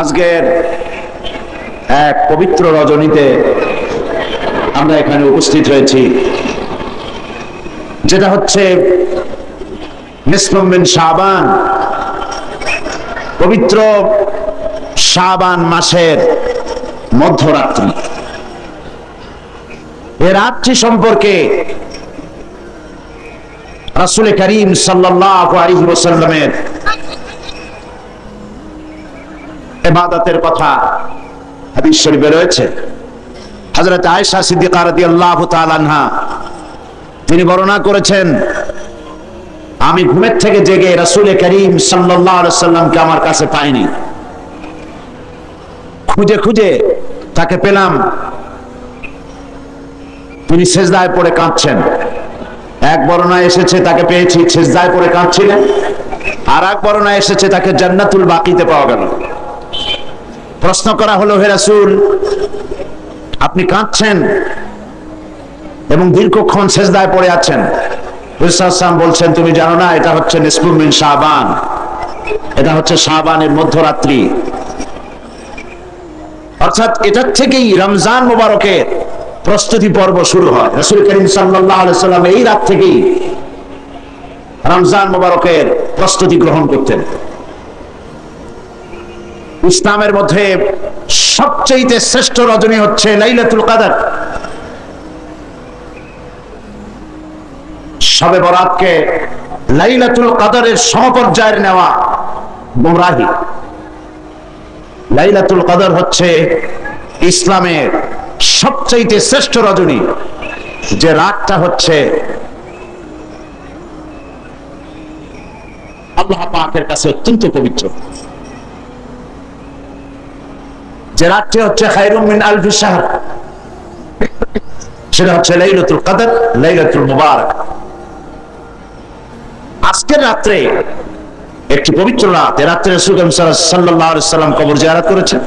আজকের এক পবিত্র রজনীতে আমরা এখানে উপস্থিত হয়েছি, যেটা হচ্ছে নিসমিন শাবান। পবিত্র শাবান মাসের মধ্যরাত্রি। এ রাত্রি সম্পর্কে রাসুল করিম আলাইহি ওয়াসাল্লামের ইবাদতের কথা হাদিস শরীফে রয়েছে। হযরত আয়েশা সিদ্দিকা রাদিয়াল্লাহু তাআলা আনহা, তিনি বর্ণনা করেছেন, আমি ঘুমের থেকে জেগে রাসূল করিম সাল্লামকে আমার কাছে পাইনি। খুঁজে খুঁজে তাকে পেলাম। তিনি সেজদায় পড়ে কাঁদছেন। এক বর্ণায় এসেছে, তাকে পেয়েছি, সেজদায় পড়ে কাঁদছিলেন আর এক বর্ণায় এসেছে, তাকে জান্নাতুল বাকিতে পাওয়া গেল। প্রশ্ন করা হলো, হে রাসূল, আপনি কাঁদছেন এবং দীর্ঘক্ষণ সেজদায় পড়ে আছেন? হুসাম বলছেন, তুমি জানো না, এটা হচ্ছে নিসফুমিন শাবান। এটা হচ্ছে শাবানের মধ্যরাত্রি। অর্থাৎ এটার থেকেই রমজান মোবারকের প্রস্তুতি পর্ব শুরু হয়। রসুল করিম সাল্লাম এই রাত থেকেই রমজান মোবারকের প্রস্তুতি গ্রহণ করতেন। ইসলামের মধ্যে সবচেয়ে শ্রেষ্ঠ রজনী হচ্ছে লাইলাতুল কাদার। সবে বরাতকে লাইলাতুল কাদারের সমপর্যায়ের নেওয়া গোমরাহি। লাইলাতুল কাদার হচ্ছে ইসলামের সবচাইতে শ্রেষ্ঠ রজনী, যে রাতটা হচ্ছে আল্লাহ পাকের কাছে অত্যন্ত পবিত্র। যে রাতটি হচ্ছে খায়রুম মিন আলফি শাহর। সেটা হচ্ছে লাইলাতুল কাদর, লাইলাতুল মুবারক। আজকের রাত্রে একটি পবিত্র রাত, এ রাত্রে রাসূল আলাইহি সাল্লাম কবর জিয়ারত করেছেন,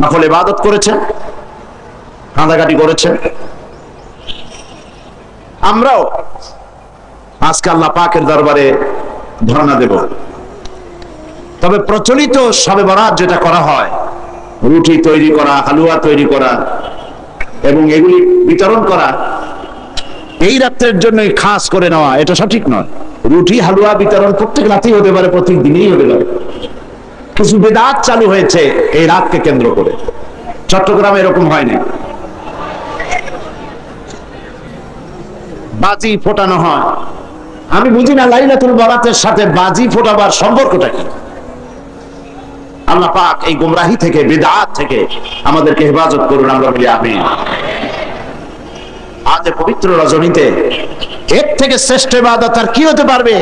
নফল ইবাদত করেছেন কাঁদাকাটি করেছেন। আমরাও আজকে আল্লাহ পাকের দরবারে ধর্ণা দেব। তবে প্রচলিত সবে বরাত যেটা করা হয়, রুটি তৈরি করা, হালুয়া তৈরি করা, এবং এগুলি বিতরণ করা, এই রাত্রের জন্য খাস করে নেওয়া, এটা সঠিক নয়। রুটি, হালুয়া বিতরণ প্রত্যেক রাতেই হতে পারে, প্রত্যেক দিনেই হতে পারে। কিছু বেদাত চালু হয়েছে এই রাতকে কেন্দ্র করে। চট্টগ্রামে এরকম হয়নি বাজি ফোটানো হয়। আমি বুঝি না, লাইলাতুল বরাতের সাথে বাজি ফোটাবার সম্পর্কটা কি? আল্লাহ পাক এই গুমরাহি থেকে, বেদাত থেকে আমাদেরকে হেফাজত করুন, আমরা বলি আমিন। আজ পবিত্র রজনীতে এর থেকে শ্রেষ্ঠ ইবাদত আর কি হতে পারবে?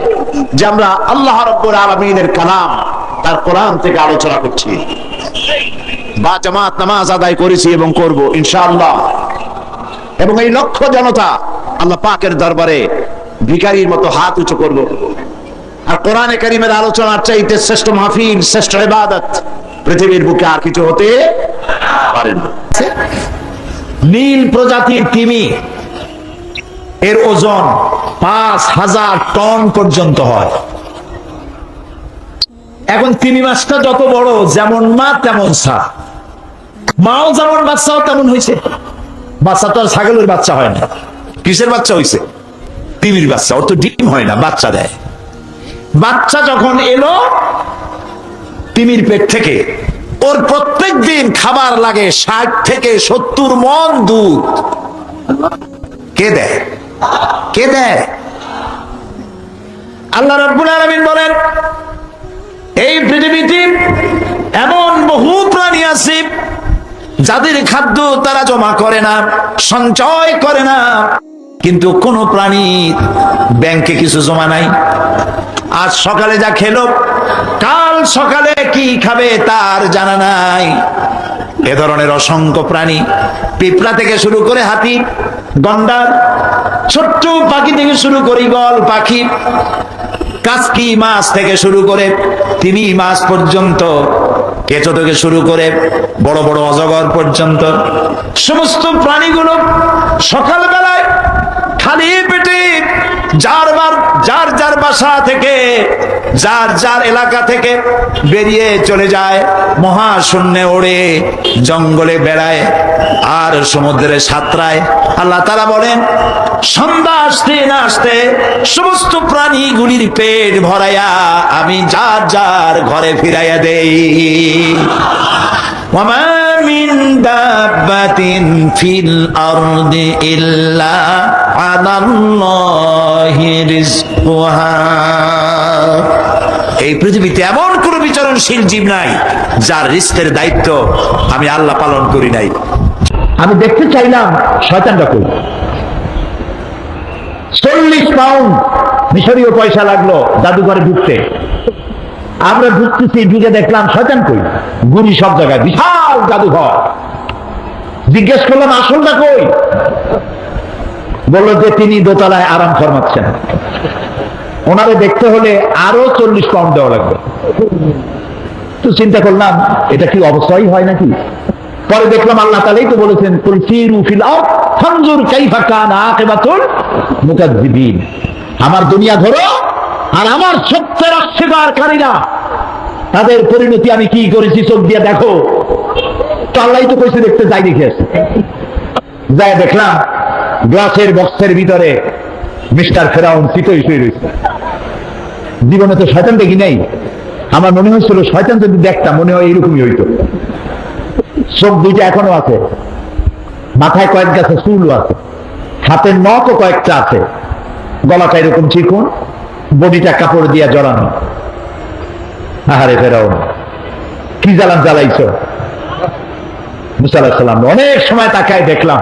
যে আমরা আল্লাহ রব্বুল আলামিনের কালাম তার কোরআন থেকে আলোচনা করছি। বা জামাত নামাজ আদায় করেছি এবং করব, ইনশাআল্লাহ। এবং এই লক্ষ জনতা আল্লাহ পাকের দরবারে ভিখারির মতো হাত উঁচু করব। আর কোরআনে কারিমের আলোচনার চাইতে শ্রেষ্ঠ মাহফিল, শ্রেষ্ঠ ইবাদত পৃথিবীর বুকে আর কিছু হতে পারে না। নীল প্রজাতির তিমি, এর ওজন পাঁচ হাজার টন পর্যন্ত হয়। এখন তিমি মাছটা যত বড়, যেমন মা, তেমন সা। মাও যেমন বাচ্চাও তেমন হয়েছে বাচ্চা তো আর ছাগলের বাচ্চা হয় না। কিসের বাচ্চা হয়েছে তিমির বাচ্চা ওর তো ডিম হয় না, বাচ্চা দেয়। বাচ্চা যখন এলো, তিমির পেট থেকে, ওর প্রত্যেক দিন খাবার লাগে ষাট থেকে সত্তর মন দুধ। কে দেয়? কে দেয়? আল্লাহ রাব্বুল আলামিন বলেন, এই পৃথিবীতে এমন বহু প্রাণী আছে, যাদের খাদ্য তারা জমা করে না, সঞ্চয় করে না, কিন্তু কোন প্রাণী ব্যাংকে কিছু জমা নাই। আজ সকালে যা খেলো, কাল সকালে কি খাবে তার জানা নাই। এ ধরনের অসংখ্য প্রাণী পিঁপড়া থেকে শুরু করে হাতি, গন্ডার, ছোট্ট পাখি থেকে শুরু করে গল পাখি, কাসকি মাছ থেকে শুরু করে তিমি মাছ পর্যন্ত, কেঁচো থেকে শুরু করে বড় বড় অজগর পর্যন্ত। সমস্ত প্রাণীগুলো সকালবেলায় খালি পেটে যার বার যার যার বাসা থেকে, যার যার এলাকা থেকে বেরিয়ে চলে যায়, মহাশূন্যে ওড়ে, জঙ্গলে বেড়ায় আর সমুদ্রে সাঁতরায়। আল্লাহ তারা বলেন, সন্ধ্যা আসতে না আসতে সমস্ত প্রাণীগুলির পেট ভরাইয়া আমি যার যার ঘরে ফিরাইয়া দেই। মামা من دابة في الأرض إلا على الله رزقها এই পৃথিবীতে এমন কোন বিচরণশীল জীব নাই, যার রিস্কের দায়িত্ব আমি আল্লাহ পালন করি নাই। আমি দেখতে চাইলাম শয়তানটা কই চল্লিশ পাউন্ড মিশরীয় পয়সা লাগল জাদুঘরে ঢুকতে। আমরা ঢুকতেছি, ঢুকে দেখলাম শয়তান কই? গুড়ি সব জায়গায়, বিশাল জাদুঘর। জিজ্ঞেস করলাম, আসলটা কই? বলল যে তিনি দোতলায় আরাম ফরমাচ্ছেন। ওনারে দেখতে হলে আরও চল্লিশ পাউন্ড দেওয়া লাগবে। তো চিন্তা করলাম, এটা কি অবশ্যই হয় নাকি? পরে দেখলাম আল্লাহ তালাই তো বলেছেন আমার দুনিয়া ধরো আর আমার সত্যের অস্বীকারীরা তাদের পরিণতি আমি কি করেছি চোখ দিয়ে দেখো। তো তো কইছে দেখতে যাই দেখে। যাই দেখলাম, গ্লাসের বক্সের ভিতরে মিস্টার ফেরাউন চিতই শুয়ে রয়েছে জীবনে তো শয়তান দেখি নাই। আমার মনে হয়েছিল শয়তান যদি দেখতাম মনে হয় এরকমই হইতো। চোখ দুইটা এখনও আছে। মাথায় কয়েক গাছে চুলও আছে। হাতের নখও কয়েকটা আছে। গলাটা এরকম চিকুন। বডিটা কাপড় দিয়া জড়ানো। আহারে ফেরাও। কি জ্বালান জ্বালাইছ? মুসাল্লাহ অনেক সময় তাকায় দেখলাম।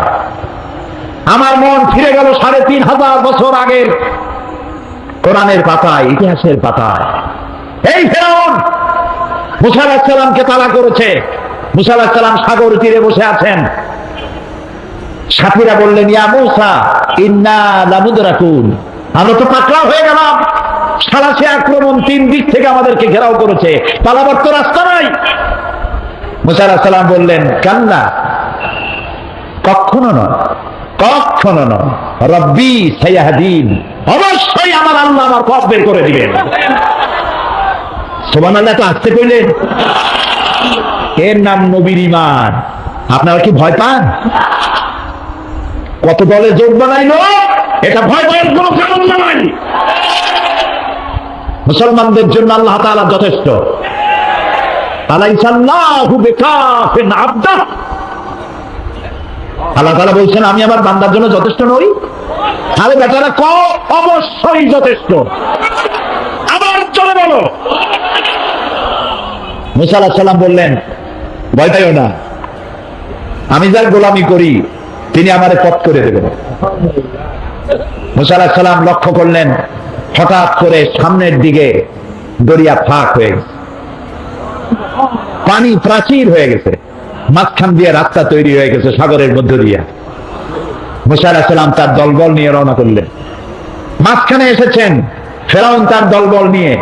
আমার মন ফিরে গেল সাড়ে তিন হাজার বছর আগের কোরআনের পাতায়, ইতিহাসের পাতায়। এই তালা করেছে। মুসা আলাহিসাল্লাম সাগর তীরে বসে আছেন। সাথীরা বললেন, ইয়া মুসা, ইন্না লামুদরাকুন আমরা তো পাকড়াও হয়ে গেলাম। সারাশে আক্রমণ তিন দিক থেকে আমাদেরকে ঘেরাও করেছে। পালাবার তো রাস্তা নাই। মুসা আলাহিসাল্লাম বললেন, কান্না? কখনো নয় কখনো নয়। রব্বি সাইয়াহাদিন, অবশ্যই আমার আল্লাহ আমার পথ বের করে দিবেন। সোমান আল্লাহ তো আসতে কইলেন এর নাম নবীর ইমান আপনারা কি ভয় পান? কত দলে যোগ বানাইলো? এটা ভয় ভয়ের কোন কারণ নাই। মুসলমানদের জন্য আল্লাহ তাআলা যথেষ্ট। আমি আমার বান্দার জন্য যথেষ্ট নই। ক? অবশ্যই যথেষ্ট। আবার চলে বলো। বললেন, ভয় না। আমি যার গোলামি করি, তিনি আমারে পথ করে দেবেন। মুসা আলাহিস সালাম লক্ষ্য করলেন, হঠাৎ করে সামনের দিকে দরিয়া ফাঁক হয়ে গেছে। পানি প্রাচীর হয়ে গেছে। মাঝখান দিয়ে রাস্তা তৈরি হয়ে গেছে সাগরের মধ্য দিয়া। মুসা আলাহিস সালাম তার দলবল নিয়ে রওনা করলেন। মাঝখানে এসেছেন ফেরাউন তার দলবল নিয়ে।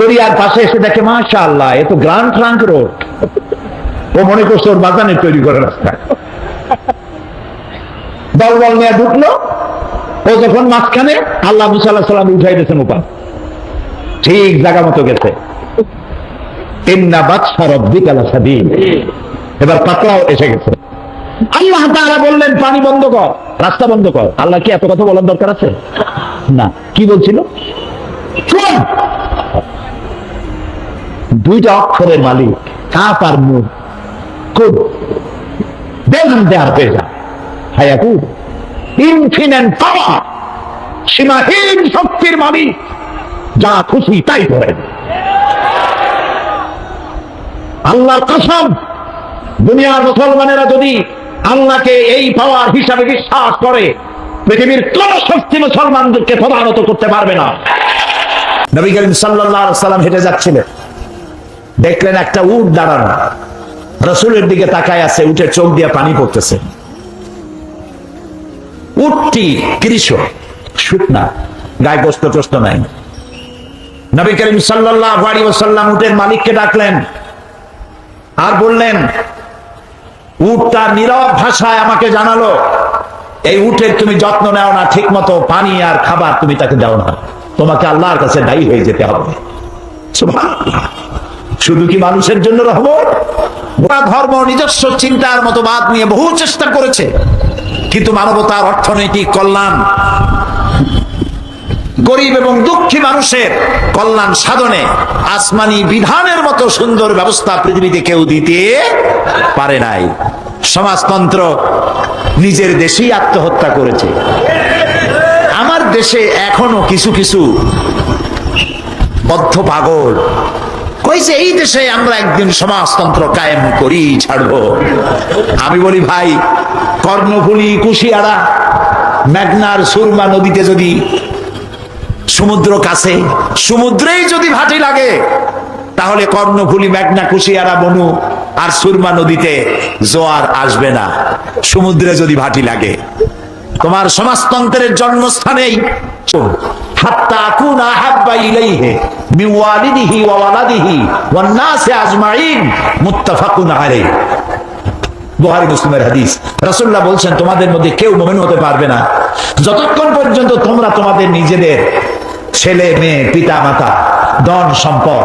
দরিয়ার পাশে এসে দেখে মাশা আল্লাহ এ তো গ্রান্ড ট্রাঙ্ক রোড। ও মনে করছে ওর বাগানে তৈরি করে রাস্তা। দলবল নিয়ে ঢুকলো। ও যখন মাঝখানে আল্লাহ মুসাল্লাহ সাল্লাম উঠাই দিয়েছেন উপান ঠিক জায়গা মতো গেছে। এবার পাতলাও এসে গেছে। আল্লাহ তাআলা বললেন, পানি বন্ধ কর, রাস্তা বন্ধ কর। আল্লাহ কি এত কথা বলার দরকার আছে? না। কি বলছিল? দুইটা অক্ষরের মালিক কাপ আর মুখ। কুদ দেন দেয়ার পেজা সীমাহীন শক্তির মালিক। যা খুশি তাই করেন। আল্লাহর কসম, দুনিয়ার মুসলমানেরা যদি আল্লাহকে এই পাওয়ার হিসাবে বিশ্বাস করে, পৃথিবীর কোন শক্তি মুসলমানদেরকে প্রধানত করতে পারবে না। নবী করিম সাল্লাম হেঁটে যাচ্ছিলেন। দেখলেন একটা উট দাঁড়ানো। রসুলের দিকে তাকায় আছে উঠে চোখ দিয়ে পানি পড়তেছে। উটটি কৃষক। শুকনা গায়ে গোস্ত টোস্ত নাই। নবী করিম সাল্লাল্লাহু আলাইহি ওয়াসাল্লাম উটের মালিককে ডাকলেন আর বললেন উট তার নীরব ভাষায় আমাকে জানালো, এই উটের তুমি যত্ন নেও না ঠিক মতো পানি আর খাবার তুমি তাকে দাও না। তোমাকে আল্লাহর কাছে দায়ী হয়ে যেতে হবে। শুধু কি মানুষের জন্য গোটা ধর্ম নিজস্ব চিন্তার মতো বাদ নিয়ে বহু চেষ্টা করেছে। কিন্তু মানবতার অর্থনৈতিক কল্যাণ, গরিব এবং দুঃখী মানুষের কল্যাণ সাধনে আসমানি বিধানের মতো সুন্দর ব্যবস্থা পৃথিবীতে কেউ দিতে পারে নাই। সমাজতন্ত্র নিজের দেশেই আত্মহত্যা করেছে। আমার দেশে এখনও কিছু কিছু বদ্ধ পাগল কইছে, এই দেশে আমরা একদিন সমাজতন্ত্র কায়েম করি, ছাড়বো। আমি বলি, ভাই কর্ণফুলি, কুশিয়ারা, মেঘনার সুরমা নদীতে যদি সমুদ্র কাছে, সমুদ্রেই যদি ভাটি লাগে, তাহলে কর্ণফুলি, মেঘনা, কুশিয়ারা, বনু আর সুরমা নদীতে জোয়ার আসবে না। সমুদ্রে যদি ভাটি লাগে, তোমার সমাজতন্ত্রের জন্মস্থানেই মুত্তাফাকুন আলাইহি। বুহারি মুসলিমের হাদিস। রাসূলুল্লাহ বলছেন, তোমাদের মধ্যে কেউ মুমিন হতে পারবে না। যতক্ষণ পর্যন্ত তোমরা তোমাদের নিজেদের ছেলে, মেয়ে পিতা মাতা ধন, সম্পদ,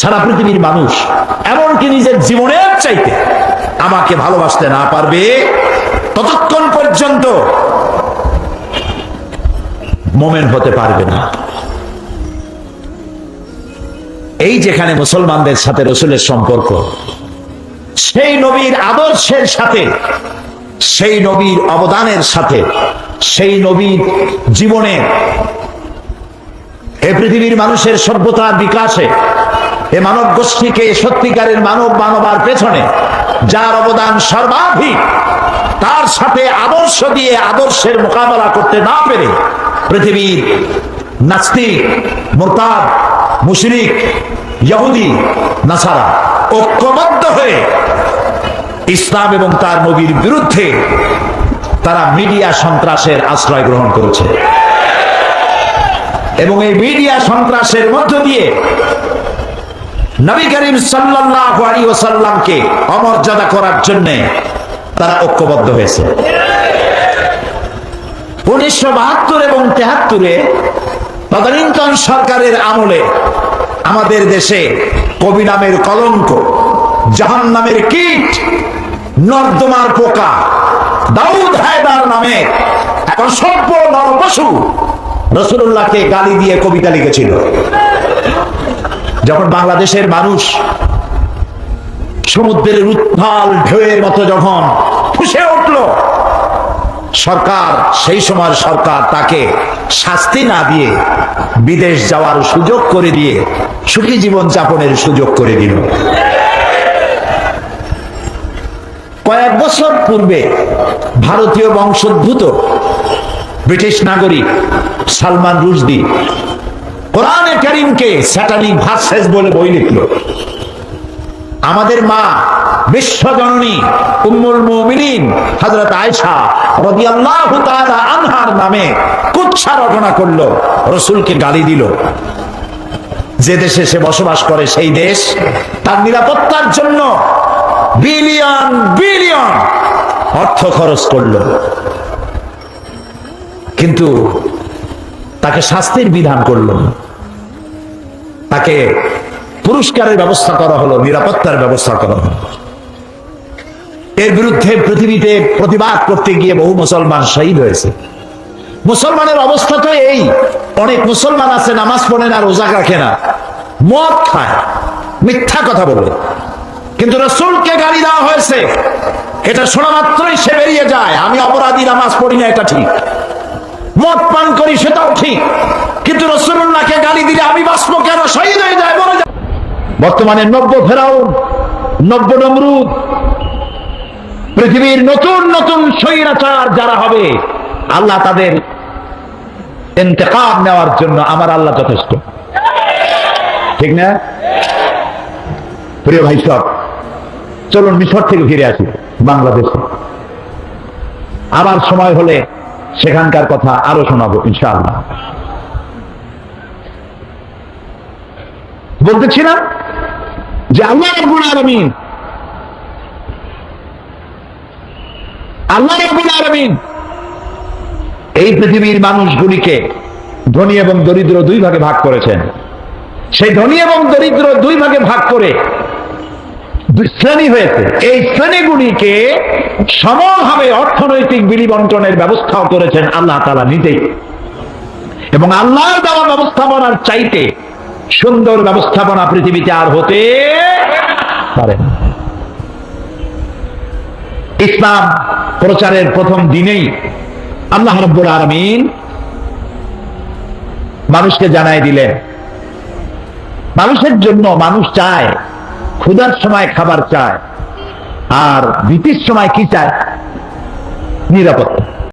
সারা পৃথিবীর মানুষ, এমনকি নিজের জীবনের চাইতে আমাকে ভালোবাসতে না পারবে, ততক্ষণ পর্যন্ত মোমেন হতে পারবে না। এই যেখানে মুসলমানদের সাথে রসুলের সম্পর্ক সেই নবীর আদর্শের সাথে, সেই নবীর অবদানের সাথে, সেই নবীর জীবনের এ পৃথিবীর মানুষের সভ্যতার বিকাশে, এ মানব গোষ্ঠীকে সত্যিকারের মানব মানবার পেছনে, যার অবদান সর্বাধিক, তার সাথে আদর্শ দিয়ে আদর্শের মোকাবেলা করতে না পেরে পৃথিবীর নাস্তিক, মোরতাদ, মুশরিক, ইহুদি, নাসারা। ঐক্যবদ্ধ হয়ে ইসলাম এবং তার নবীর বিরুদ্ধে তারা মিডিয়া সন্ত্রাসের আশ্রয় গ্রহণ করেছে। এবং এই মিডিয়া সন্ত্রাসের মধ্য দিয়ে নবী করিম সাল্লাল্লাহু আলাইহি ওয়াসাল্লামকে অমর্যাদা করার জন্য তারা ঐক্যবদ্ধ হয়েছে। উনিশশো বাহাত্তর এবং তেহাত্তরে তদানীন্তন সরকারের আমলে আমাদের দেশে কবি নামের কলঙ্ক জাহান নামের কীট, নর্দমার পোকা, দাউদ হায়দার নামে এক অসভ্য নরপশু রসুল্লাহকে গালি দিয়ে কবিতা লিখেছিল। যখন বাংলাদেশের মানুষ সমুদ্রের উত্থাল ঢেউয়ের মতো যখন ফুসে উঠল সরকার, সেই সময় সরকার তাকে শাস্তি না দিয়ে বিদেশ যাওয়ার সুযোগ করে দিয়ে সুখী জীবন যাপনের সুযোগ করে দিল। কয়েক বছর পূর্বে ভারতীয় বংশোদ্ভূত ব্রিটিশ নাগরিক সালমান রুশদি কোরআনে করিমকে স্যাটানিক ভার্সেস বলে বই লিখল। আমাদের মা বিশ্বজননী উম্মুল মুমিনিন হযরত আয়েশা রাদিয়াল্লাহু তাআলা আনহার নামে কুৎসা রচনা করল গালি দিল। যে দেশে সে বসবাস করে সেই দেশ, তার নিরাপত্তার জন্য বিলিয়ন বিলিয়ন অর্থ খরচ করল। কিন্তু তাকে শাস্তির বিধান করল। তাকে পুরস্কারের ব্যবস্থা করা হলো, নিরাপত্তার ব্যবস্থা করা হলো। এর বিরুদ্ধে পৃথিবীতে প্রতিবাদ করতে গিয়ে বহু মুসলমান শহীদ হয়েছে। মুসলমানের অবস্থা তো এই, অনেক মুসলমান আছে, নামাজ পড়ে না, রোজা রাখে না, মদ খায়, মিথ্যা কথা বলে। কিন্তু রসুলকে গালি দেওয়া হয়েছে, এটা শোনা মাত্রই সে বেরিয়ে যায়, আমি অপরাধী, নামাজ পড়ি না, এটা ঠিক। মদ পান করি, সেটাও ঠিক, কিন্তু রসুল্লাহকে গালি দিলে আমি বাঁচব কেন? শহীদ হয়ে যায় যায়। বর্তমানে নব্য ফেরাউন, নব্য নমরুদ পৃথিবীর নতুন নতুন স্বৈরাচার যারা হবে, আল্লাহ তাদের ইন্তেকাম নেওয়ার জন্য আমার আল্লাহ যথেষ্ট। ঠিক না? প্রিয় ভাই সব, চলুন মিশর থেকে ফিরে আসি, বাংলাদেশে। আবার সময় হলে সেখানকার কথা আরও শোনাবো, ইনশাআল্লাহ। বলতেছিলাম যে আল্লাহ রাব্বুল আল্লাহ এই পৃথিবীর মানুষগুলিকে ধনী এবং দরিদ্র দুই ভাগে ভাগ করেছেন। সেই ধনী এবং দরিদ্র দুই ভাগে ভাগ করে শ্রেণি হয়েছে। এই শ্রেণীগুলিকে সমভাবে অর্থনৈতিক বিলি বন্টনের ব্যবস্থাও করেছেন আল্লাহ তালা নিজেই। এবং আল্লাহর দেওয়া ব্যবস্থাপনার চাইতে সুন্দর ব্যবস্থাপনা পৃথিবীতে আর হতে পারে না। ইসলাম প্রচারের প্রথম দিনেই আল্লাহ রব্বুল আলমিন মানুষকে জানাই দিলেন, মানুষের জন্য মানুষ চায়, ক্ষুধার সময় খাবার চায়, আর ভীতির সময় কি চায়? নিরাপত্তা।